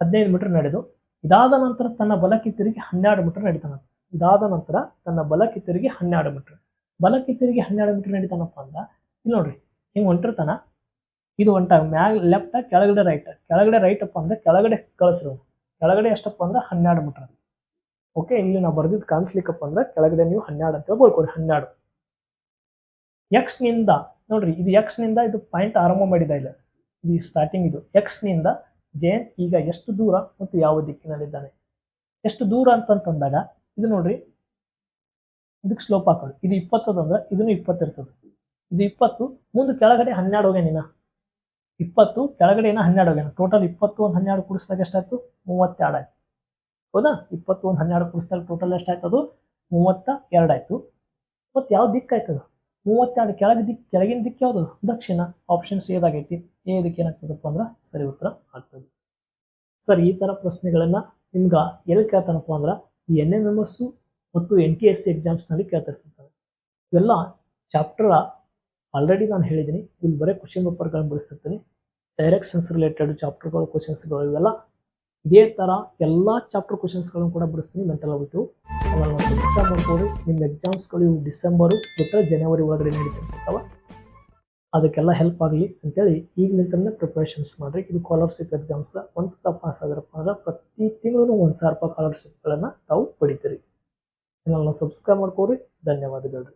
ಹದಿನೈದು ಮೀಟರ್ ನಡೆದು, ಇದಾದ ನಂತರ ತನ್ನ ಬಲಕ್ಕೆ ತಿರುಗಿ ಹನ್ನೆರಡು ಮೀಟರ್ ನಡೀತಾನ. ಇದಾದ ನಂತರ ತನ್ನ ಬಲಕ್ಕೆ ತಿರುಗಿ ಹನ್ನೆರಡು ಮೀಟರ್ ಬಲಕ್ಕೆ ತಿರುಗಿ ಹನ್ನೆರಡು ಮೀಟರ್ ನಡೀತಾನಪ್ಪ ಅಂದ ಇಲ್ಲಿ ನೋಡ್ರಿ, ಹಿಂಗೆ ಹೊಂಟಿರ್ತಾನ ಇದು ಹೊಂಟ ಮ್ಯಾಗ ಲೆಫ್ಟ್, ಕೆಳಗಡೆ ರೈಟ್. ಕೆಳಗಡೆ ರೈಟಪ್ಪ ಅಂದ್ರೆ ಕೆಳಗಡೆ ಕಳಿಸ್ರು. ಕೆಳಗಡೆ ಎಷ್ಟಪ್ಪ ಅಂದ್ರೆ ಹನ್ನೆರಡು ಮೀಟರ್. ಓಕೆ, ಇಲ್ಲಿ ನಾವು ಬರ್ದಿದ್ದು ಕಾಣಿಸ್ಲಿಕ್ಕಪ್ಪ ಅಂದ್ರೆ ಕೆಳಗಡೆ ನೀವು ಹನ್ನೆರಡು ಅಂತ ಬರ್ಕೊಡಿ ಹನ್ನೆರಡು. ಎಕ್ಸ್ನಿಂದ, ನೋಡ್ರಿ, ಇದು ಎಕ್ಸ್ನಿಂದ ಇದು ಪಾಯಿಂಟ್ ಆರಂಭ ಮಾಡಿದ ಇಲ್ಲ. ಇದು ಸ್ಟಾರ್ಟಿಂಗ್ ಇದು. ಎಕ್ಸ್ನಿಂದ ಜೇನ್ ಈಗ ಎಷ್ಟು ದೂರ ಮತ್ತು ಯಾವ ದಿಕ್ಕಿನಲ್ಲಿದ್ದಾನೆ. ಎಷ್ಟು ದೂರ ಅಂತಂತಂದಾಗ, ಇದು ನೋಡ್ರಿ ಇದಕ್ಕೆ ಸ್ಲೋಪ್ ಹಾಕೊಳ್ಳಿ. ಇದು ಇಪ್ಪತ್ತದಂದ್ರೆ ಇದನ್ನು ಇಪ್ಪತ್ತು ಇರ್ತದೆ. ಇದು ಇಪ್ಪತ್ತು, ಮುಂದೆ ಕೆಳಗಡೆ ಹನ್ನೆರಡು ಹೋಗ್ಯಾನ ಇಪ್ಪತ್ತು, ಕೆಳಗಡೆ ಏನೋ ಹನ್ನೆರಡು ಹೋಗ್ಯಾನ. ಟೋಟಲ್ ಇಪ್ಪತ್ತು ಒಂದು ಹನ್ನೆರಡು ಕೂಡಿಸಿದಾಗ ಎಷ್ಟಾಯ್ತು? ಮೂವತ್ತೆರಡು ಆಯ್ತು. ಹೌದಾ? ಇಪ್ಪತ್ತು ಒಂದು ಹನ್ನೆರಡು ಕೂಡಿಸಿದಾಗ ಟೋಟಲ್ ಎಷ್ಟಾಯ್ತು ಅದು? ಮೂವತ್ತ ಎರಡು ಆಯ್ತು. ಮತ್ತು ಯಾವ ದಿಕ್ಕಾಯ್ತದ ಮೂವತ್ತೆರಡು ಕೆಳಗೆ ದಿಕ್, ಕೆಳಗಿನ ದಿಕ್ಕು ಯಾವುದು? ದಕ್ಷಿಣ. ಆಪ್ಷನ್ಸ್ ಏದಾಗೈತಿ ಎ ಇದಕ್ಕೆ ಏನಾಗ್ತದಪ್ಪ ಅಂದ್ರೆ ಸರಿ ಉತ್ತರ ಆಗ್ತದೆ. ಸರ್, ಈ ಥರ ಪ್ರಶ್ನೆಗಳನ್ನು ನಿಮ್ಗೆ ಎಲ್ಲಿ ಕೇಳ್ತಾನಪ್ಪ ಅಂದ್ರೆ ಈ ಎನ್ ಎಂ ಎಂ ಎಸ್ಸು ಮತ್ತು ಎನ್ ಟಿ ಎಸ್ ಸಿ ಎಕ್ಸಾಮ್ಸ್ನಲ್ಲಿ ಕೇಳ್ತಿರ್ತಾರೆ ಇವೆಲ್ಲ ಚಾಪ್ಟರ್ ಆಲ್ರೆಡಿ ನಾನು ಹೇಳಿದ್ದೀನಿ ಇಲ್ಲಿ ಬರೀ ಕ್ವಶನ್ ಪೇಪರ್ಗಳನ್ನು ಬಳಸ್ತಿರ್ತೀನಿ ಡೈರೆಕ್ಷನ್ಸ್ ರಿಲೇಟೆಡ್ ಚಾಪ್ಟರ್ಗಳು ಕ್ವಶನ್ಸ್ಗಳು ಇವೆಲ್ಲ ಇದೇ ಥರ ಎಲ್ಲ ಚಾಪ್ಟರ್ ಕ್ವಶನ್ಸ್ಗಳನ್ನು ಕೂಡ ಬಿಡಿಸ್ತೀನಿ ಮೆಂಟಲ್ ಆಗ್ಬಿಟ್ಟು ಆಮೇಲೆ ಸಬ್ಸ್ಕ್ರೈಬ್ ಮಾಡ್ಬೋದು. ನಿಮ್ಮ ಎಕ್ಸಾಮ್ಸ್ಗಳು ಇವು ಡಿಸೆಂಬರು ಬಿಟ್ಟರೆ ಜನವರಿ ಒಳಗಡೆ ನಡೀತಿರ್ತಾವ ಅದಕ್ಕೆಲ್ಲ ಹೆಲ್ಪ್ ಆಗಲಿ ಅಂತೇಳಿ ಈಗಲಿಂದಲೇ ಪ್ರಿಪ್ರೇಷನ್ಸ್ ಮಾಡಿರಿ. ಇದು ಸ್ಕಾಲರ್ಶಿಪ್ ಎಕ್ಸಾಮ್ಸ್ ಒಂದು ಸತ ಪಾಸ್ ಆದ್ರಪ್ಪ ಅಂದ್ರೆ ಪ್ರತಿ ತಿಂಗಳು ಒಂದು ಸಾವಿರ ರೂಪಾಯಿ ಸ್ಕಾಲರ್ಶಿಪ್ಗಳನ್ನು ತಾವು ಪಡಿತೀರಿ. ಚಾನಲ್ನ ಸಬ್ಸ್ಕ್ರೈಬ್ ಮಾಡ್ಕೋರಿ. ಧನ್ಯವಾದಗಳು